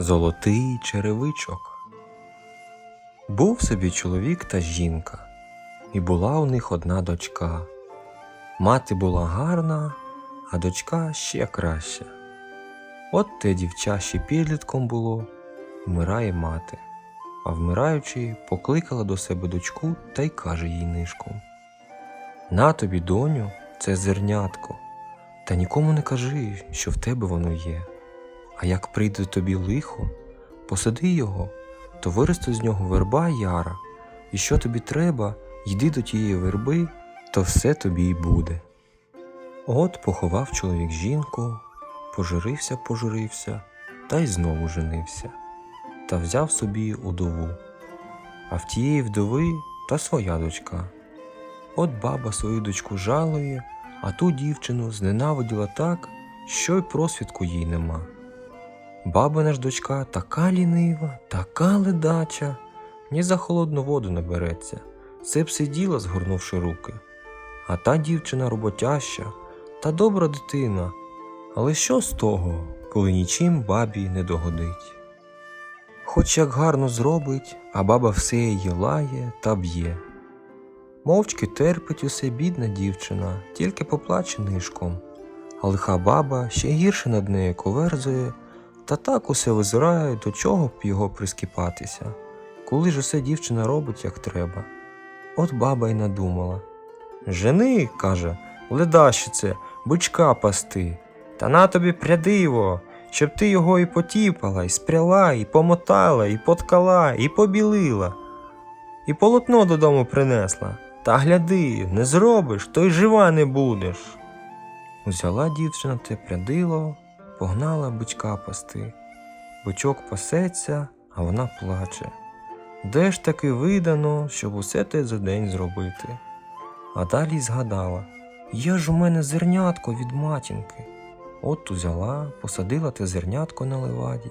Золотий черевичок. Був собі чоловік та жінка, і була у них одна дочка. Мати була гарна, а дочка ще краща. От те дівча ще підлітком було, вмирає мати, а вмираючи, покликала до себе дочку та й каже їй нишком: На тобі, доню, це зернятко, та нікому не кажи, що в тебе воно є. А як прийде тобі лихо, посади його, то виросте з нього верба яра, і що тобі треба, йди до тієї верби, то все тобі й буде. От поховав чоловік жінку, пожурився, пожурився, та й знову женився, та взяв собі удову. А в тієї вдови та своя дочка. От баба свою дочку жалує, а ту дівчину зненавиділа так, що й просвідку їй нема. Бабина ж дочка така лінива, така ледача, ні за холодну воду не береться, все б сиділа, згорнувши руки. А та дівчина роботяща та добра дитина. Але що з того, коли нічим бабі не догодить? Хоч як гарно зробить, а баба все її лає та б'є. Мовчки терпить усе бідна дівчина, тільки поплаче нишком, а лиха баба ще гірше над нею коверзує, та так усе визирає, до чого б його прискіпатися, коли ж усе дівчина робить, як треба. От баба й надумала. Жени, каже, ледащице, бичка пасти, та на тобі прядиво, щоб ти його і потіпала, і спряла, і помотала, і поткала, і побілила, і полотно додому принесла. Та гляди, не зробиш, то й жива не будеш. Взяла дівчина те прядило, погнала бичка пасти. Бичок пасеться, а вона плаче. Де ж таки видано, щоб усе те за день зробити? А далі згадала є ж у мене зернятко від матінки. От узяла, посадила те зернятко на леваді,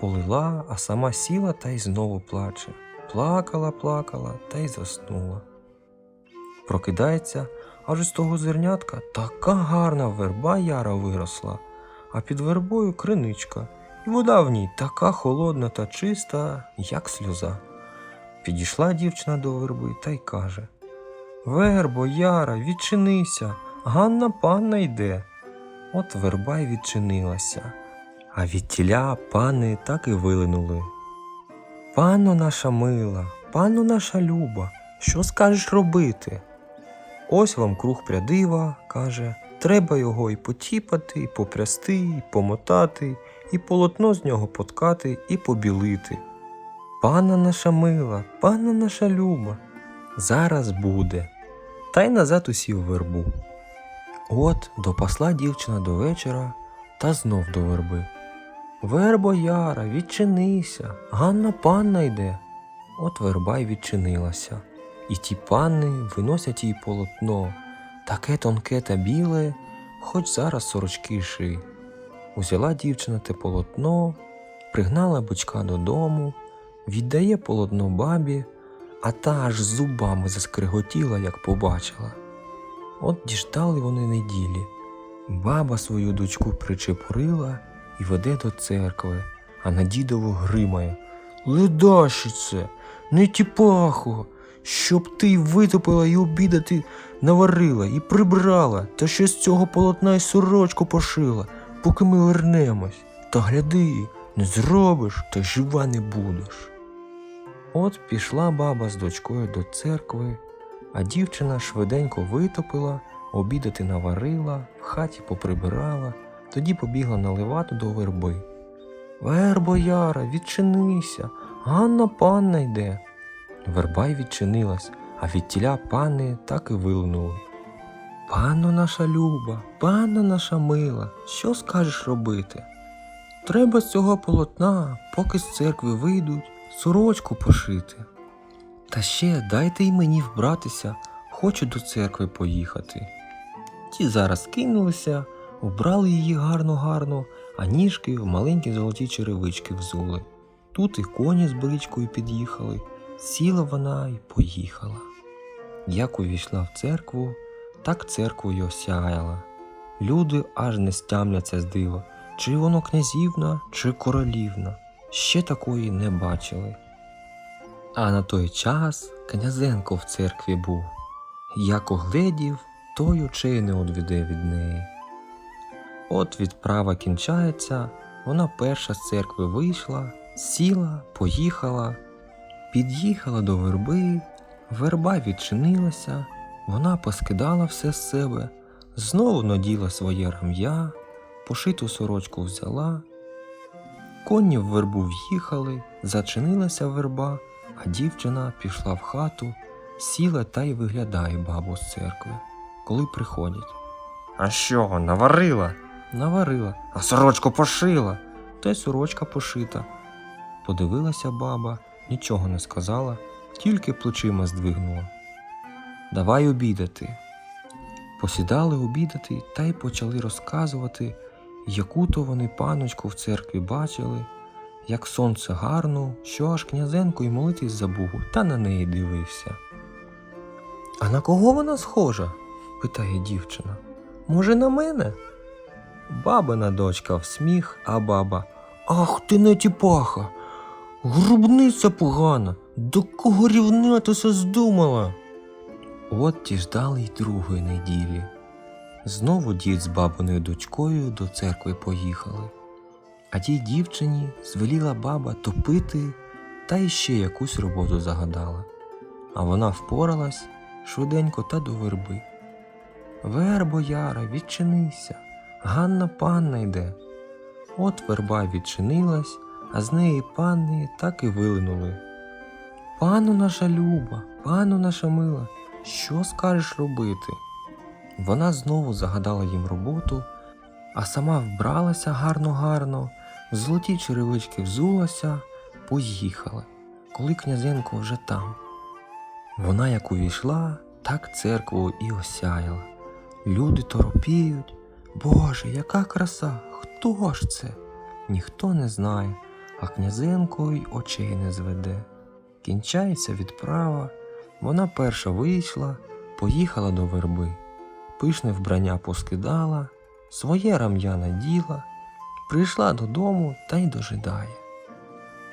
полила, а сама сіла та й знову плаче. Плакала, плакала та й заснула. Прокидається, аж з того зернятка така гарна верба яра виросла, а під вербою криничка, і вода в ній така холодна та чиста, як сльоза. Підійшла дівчина до верби та й каже Вербо, Яра, відчинися, Ганна панна йде. От верба й відчинилася, а від тіля пани так і вилинули. Панно наша мила, панно наша люба, що скажеш робити? Ось вам круг прядива, каже, треба його і потіпати, і попрясти, і помотати, і полотно з нього поткати, і побілити. Панна наша мила, панна наша люба, зараз буде. Та й назад усів вербу. От допасла дівчина до вечора та знов до верби. Вербо Яра, відчинися, Ганна панна йде. От верба й відчинилася, і ті панни виносять їй полотно, таке тонке та біле, хоч зараз сорочки ши. Узяла дівчина те полотно, пригнала бичка додому, віддає полотно бабі, а та аж зубами заскриготіла, як побачила. От діждали вони неділі. Баба свою дочку причепурила і веде до церкви, а на дідову гримає Ледащице, не тіпахо, щоб ти витопила і обідати наварила і прибрала, та ще з цього полотна й сорочку пошила, поки ми вернемось. Та гляди, не зробиш, та жива не будеш. От пішла баба з дочкою до церкви, а дівчина швиденько витопила, обідати наварила, в хаті поприбирала, тоді побігла наливати до верби. Вербо Яра, відчинися, Ганна панна йде. Верба й відчинилась, а від тіля пани так і вилинули. Панно наша люба, панно наша мила, що скажеш робити? Треба з цього полотна, поки з церкви вийдуть, сорочку пошити. Та ще дайте й мені вбратися, хочу до церкви поїхати. Ті зараз кинулися, вбрали її гарно-гарно, а ніжки в маленькі золоті черевички взули. Тут і коні з бричкою під'їхали, сіла вона і поїхала. Як увійшла в церкву, так церкву й осяяла. Люди аж не стямляться з дива, чи воно князівна, чи королівна. ще такої не бачили. А на той час князенко в церкві був. Як огледів, той очей не одведе від неї. От відправа кінчається, вона перша з церкви вийшла, сіла, поїхала, під'їхала до верби, верба відчинилася, вона поскидала все з себе, знову наділа своє рам'я, пошиту сорочку взяла. Коні в вербу в'їхали, зачинилася верба, а дівчина пішла в хату, сіла та й виглядає бабу з церкви, коли приходять. А що, наварила? Наварила, а сорочку пошила. Та й сорочка пошита. Подивилася баба, нічого не сказала, тільки плечима здвигнула. Давай обідати. Посідали обідати та й почали розказувати, яку то вони паночку в церкві бачили, як сонце гарно, що аж князенко й молитись забув, та на неї дивився. А на кого вона схожа? питає дівчина. Може, на мене? Бабина дочка в сміх, а баба. Ах ти не тіпаха! Грубниця погана, до кого рівнятися здумала? От ті ждали й другої неділі. Знову дід з бабиною дочкою до церкви поїхали, а тій дівчині звеліла баба топити та іще якусь роботу загадала. А вона впоралась швиденько та до верби. Вербо, Яра, відчинися, Ганна панна йде. От верба відчинилась, а з неї панни так і вилинули. Пану наша люба, пану наша мила, що скажеш робити? Вона знову загадала їм роботу, а сама вбралася гарно-гарно, в золоті черевички взулася, поїхала, коли князенко вже там. Вона як увійшла, так церкву і осяяла. Люди торопіють. Боже, яка краса! Хто ж це? Ніхто не знає, а князенко й очей не зведе. Кінчається відправа, вона перша вийшла, поїхала до верби, пишне вбрання поскидала, своє рам'я наділа, прийшла додому та й дожидає.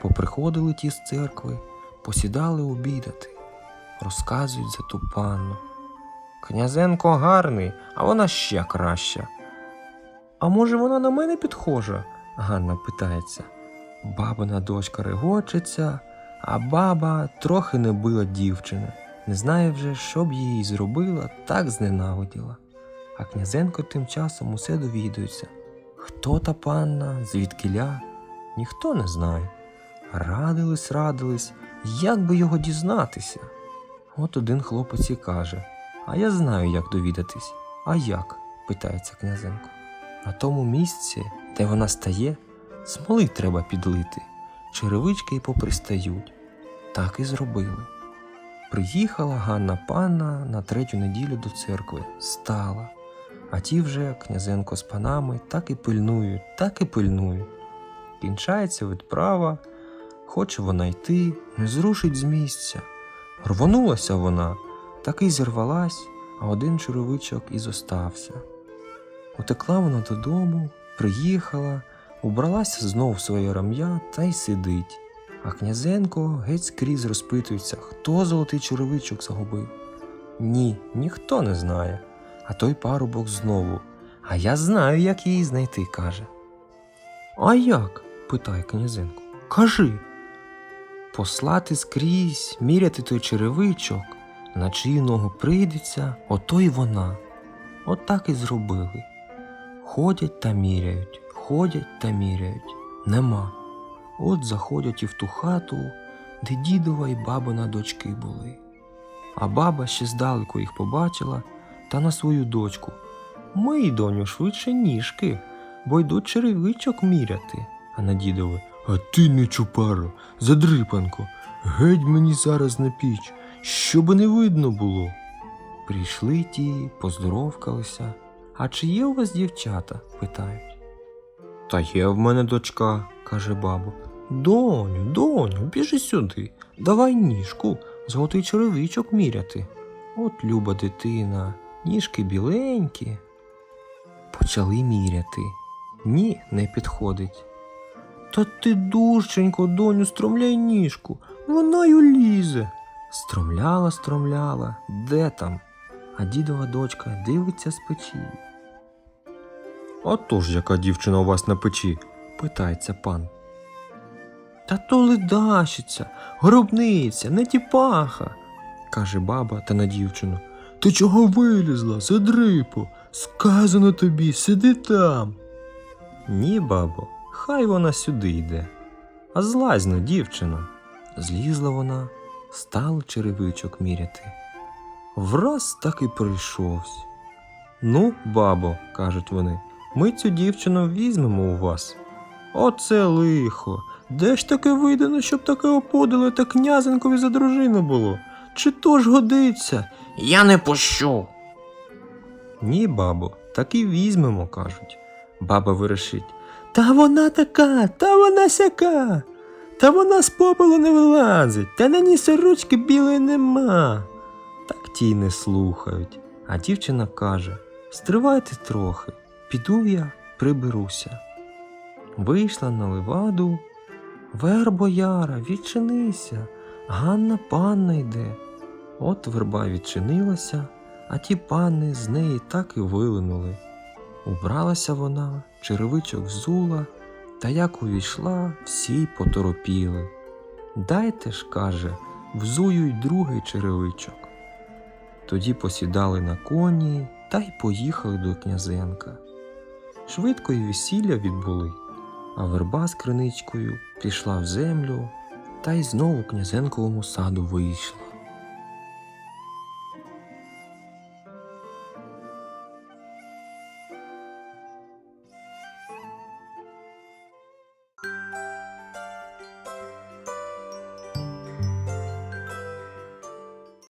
Поприходили ті з церкви, посідали обідати, розказують за ту панну. Князенко гарний, а вона ще краща. А може вона на мене підхожа? Ганна питається. Бабина дочка регочеться, а баба трохи не била дівчини. Не знає вже, що б їй зробила, так зненавиділа. А князенко тим часом усе довідується. Хто та панна, звідкиля, ніхто не знає. Радились, радились, як би його дізнатися. От один хлопець і каже: А я знаю, як довідатись. А як? питається князенко. На тому місці, де вона стає, смоли треба підлити, черевички й попристають. Так і зробили. Приїхала Ганна панна на третю неділю до церкви, стала, а ті вже князенко з панами так і пильнують, так і пильнують. Кінчається відправа, хоче вона йти, не зрушить з місця. Рвонулася вона, так і зірвалась, а один черевичок і зостався. Утекла вона додому, приїхала, убралася знов своє рам'я та й сидить. А князенко геть скрізь розпитується, хто золотий черевичок загубив. Ні, ніхто не знає. А той парубок знову. А я знаю, як її знайти, каже. А як? питає князенко. Кажи. Послати скрізь, міряти той черевичок, на чию ногу прийдеться, ото й вона. От так і зробили. Ходять та міряють, ходять та міряють. Нема. От заходять і в ту хату, де дідова й бабина дочки були. А баба ще здалеку їх побачила та на свою дочку. Мий, доню, швидше ніжки, бо йдуть черевичок міряти. А на дідове А ти не чупаро, задрипанко, геть мені зараз на піч, щоби не видно було. Прийшли ті, поздоровкалися. А чи є у вас дівчата? питають. Та є в мене дочка, каже баба. Доню, доню, біжи сюди, давай ніжку, золотий черевичок міряти. От люба дитина, ніжки біленькі. Почали міряти. Ні, не підходить. Та ти дурченько, доню, стромляй ніжку, вона й улізе. Стромляла, стромляла, де там? А дідова дочка дивиться з печі. «А то ж яка дівчина у вас на печі? питається пан. Та то ледащиця, гробниця, не тіпаха, каже баба та на дівчину. Ти чого вилізла, задрипо? Сказано тобі, сиди там. Ні, бабо, хай вона сюди йде. А злазьно, дівчино. Злізла вона, стала черевичок міряти. Враз так і прийшовсь. Ну, бабо, кажуть вони, ми цю дівчину візьмемо у вас. Оце лихо. Де ж таке видано, щоб таке оподило та князенкові за дружину було? Чи то ж годиться? Я не пущу. Ні, бабо, так і візьмемо, кажуть. Баба вирішить. Та вона така, та вона сяка. Та вона з попелу не вилазить, та на ній сорочки білої нема. Так ті й не слухають. А дівчина каже: Стривайте трохи, піду я, приберуся. Вийшла на леваду. Вербо Яра, відчинися, Ганна панна йде. От верба відчинилася, а ті пани з неї так і вилинули. Убралася вона, черевичок взула, та як увійшла, всі поторопіли. Дайте ж, каже, взую й другий черевичок. Тоді посідали на коні та й поїхали до князенка. Швидко й весілля відбули, а верба з криничкою пішла в землю та й знову князенковому саду вийшла.